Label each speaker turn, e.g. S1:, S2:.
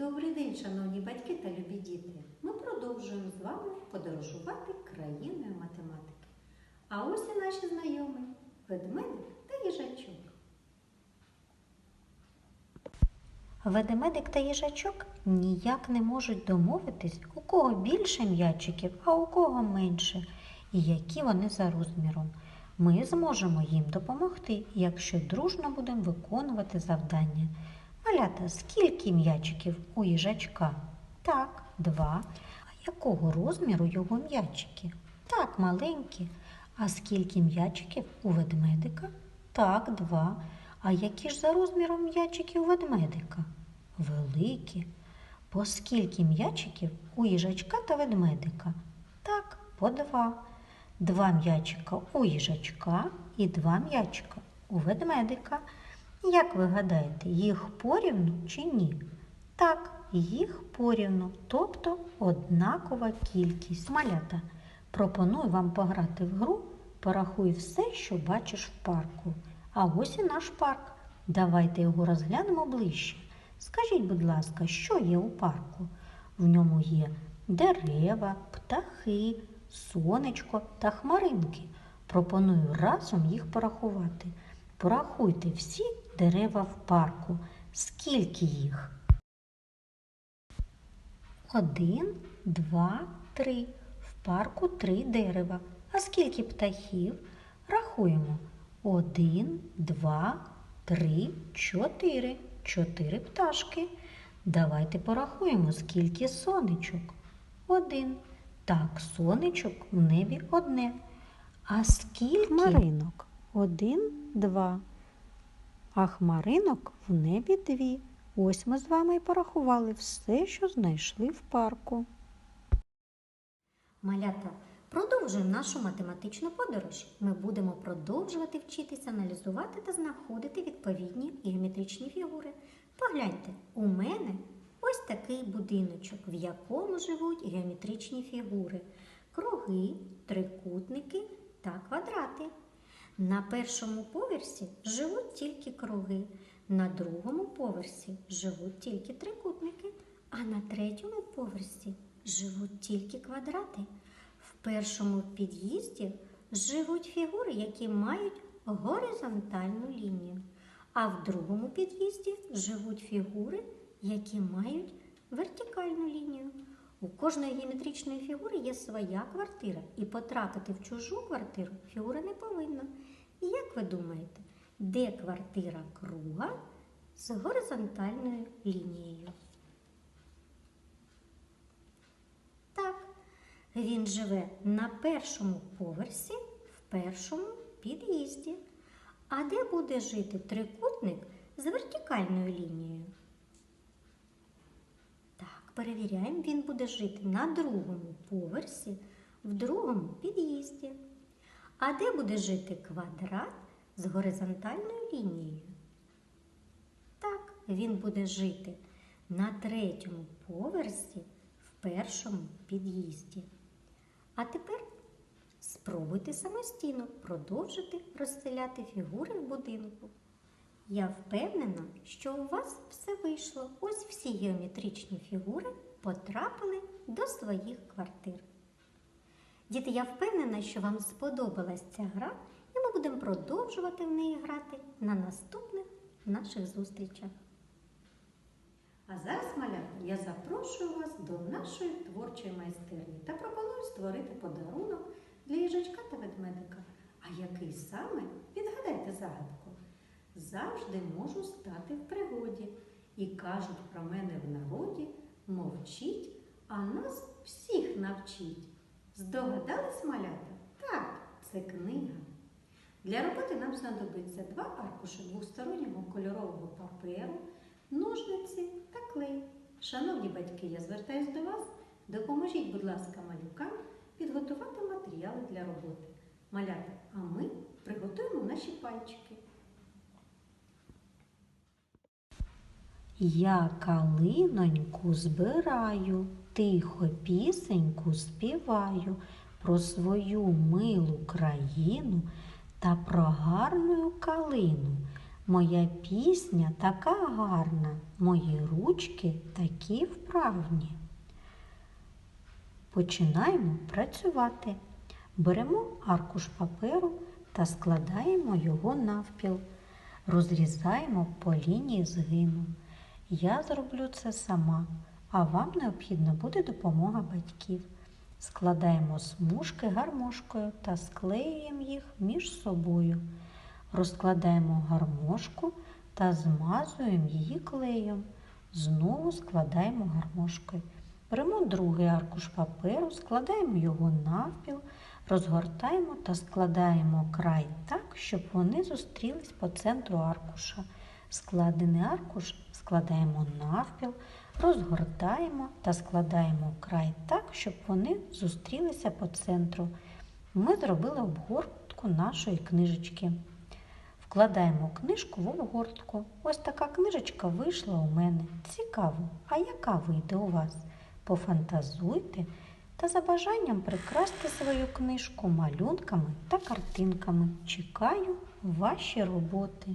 S1: Добрий день, шановні батьки та любі діти. Ми продовжуємо з вами подорожувати країною математики. А ось і наші знайомі ведмедик та їжачок.
S2: Ведмедик та їжачок ніяк не можуть домовитись, у кого більше м'ячиків, а у кого менше, і які вони за розміром. Ми зможемо їм допомогти, якщо дружно будемо виконувати завдання. Малята, скільки м'ячиків у їжачка? Так, два. А якого розміру його м'ячики? Так, маленькі. А скільки м'ячиків у ведмедика? Так, два. А які ж за розміром м'ячики у ведмедика? Великі. По скільки м'ячиків у їжачка та ведмедика? Так, по два. Два м'ячика у їжачка і два м'ячика у ведмедика. Як ви гадаєте, їх порівну чи ні? Так, їх порівну, тобто однакова кількість. Малята, пропоную вам пограти в гру Порахуй все, що бачиш в парку. А ось і наш парк. Давайте його розглянемо ближче. Скажіть, будь ласка, що є у парку? В ньому є дерева, птахи, сонечко та хмаринки. Пропоную разом їх порахувати. Порахуйте всі дерева в парку. Скільки їх? Один, два, три. В парку три дерева. А скільки птахів? Рахуємо. Один, два, три, чотири. Чотири пташки. Давайте порахуємо, скільки сонечок. Один. Так, сонечок в небі одне. А скільки
S3: Хмаринок один, два. А хмаринок в небі дві. Ось ми з вами і порахували все, що знайшли в парку.
S2: Малята, продовжуємо нашу математичну подорож. Ми будемо продовжувати вчитися аналізувати та знаходити відповідні геометричні фігури. Погляньте, у мене ось такий будиночок, в якому живуть геометричні фігури: круги, трикутники та квадрати. На першому поверсі живуть тільки круги, на другому поверсі живуть тільки трикутники, а на третьому поверсі живуть тільки квадрати. В першому під'їзді живуть фігури, які мають горизонтальну лінію, а в другому під'їзді живуть фігури, які мають вертикальну лінію. У кожної геометричної фігури є своя квартира, і потрапити в чужу квартиру фігура не повинна. І як ви думаєте, де квартира круга з горизонтальною лінією? Так, він живе на першому поверсі в першому під'їзді. А де буде жити трикутник з вертикальною лінією? Перевіряємо, він буде жити на другому поверсі в другому під'їзді. А де буде жити квадрат з горизонтальною лінією? Так, він буде жити на третьому поверсі в першому під'їзді. А тепер спробуйте самостійно продовжити розселяти фігури в будинку. Я впевнена, що у вас все вийшло. Ось всі геометричні фігури потрапили до своїх квартир. Діти, я впевнена, що вам сподобалась ця гра, і ми будемо продовжувати в неї грати на наступних наших зустрічах.
S1: А зараз, малята, я запрошую вас до нашої творчої майстерні та пропоную створити подарунок для їжачка та ведмедика. А який саме? Відгадайте загадку. Завжди можу стати в пригоді. І кажуть про мене в народі мовчіть, а нас всіх навчіть. Здогадались малята? Так, це книга. Для роботи нам знадобиться два аркуші двостороннього кольорового паперу, ножниці та клей. Шановні батьки, я звертаюся до вас. Допоможіть, будь ласка, малюкам підготувати матеріали для роботи. Малята, а ми приготуємо наші пальчики.
S2: Я калиноньку збираю, тихо пісеньку співаю про свою милу країну та про гарну калину. Моя пісня така гарна, мої ручки такі вправні. Починаємо працювати. Беремо аркуш паперу та складаємо його навпіл. Розрізаємо по лінії згину. Я зроблю це сама, а вам необхідна буде допомога батьків. Складаємо смужки гармошкою та склеюємо їх між собою. Розкладаємо гармошку та змазуємо її клеєм. Знову складаємо гармошкою. Беремо другий аркуш паперу, складаємо його навпіл, розгортаємо та складаємо край так, щоб вони зустрілись по центру аркуша. Складений аркуш складаємо навпіл, розгортаємо та складаємо край так, щоб вони зустрілися по центру. Ми зробили обгортку нашої книжечки. Вкладаємо книжку в обгортку. Ось така книжечка вийшла у мене. Цікаво, а яка вийде у вас? Пофантазуйте та за бажанням прикрасьте свою книжку малюнками та картинками. Чекаю ваші роботи.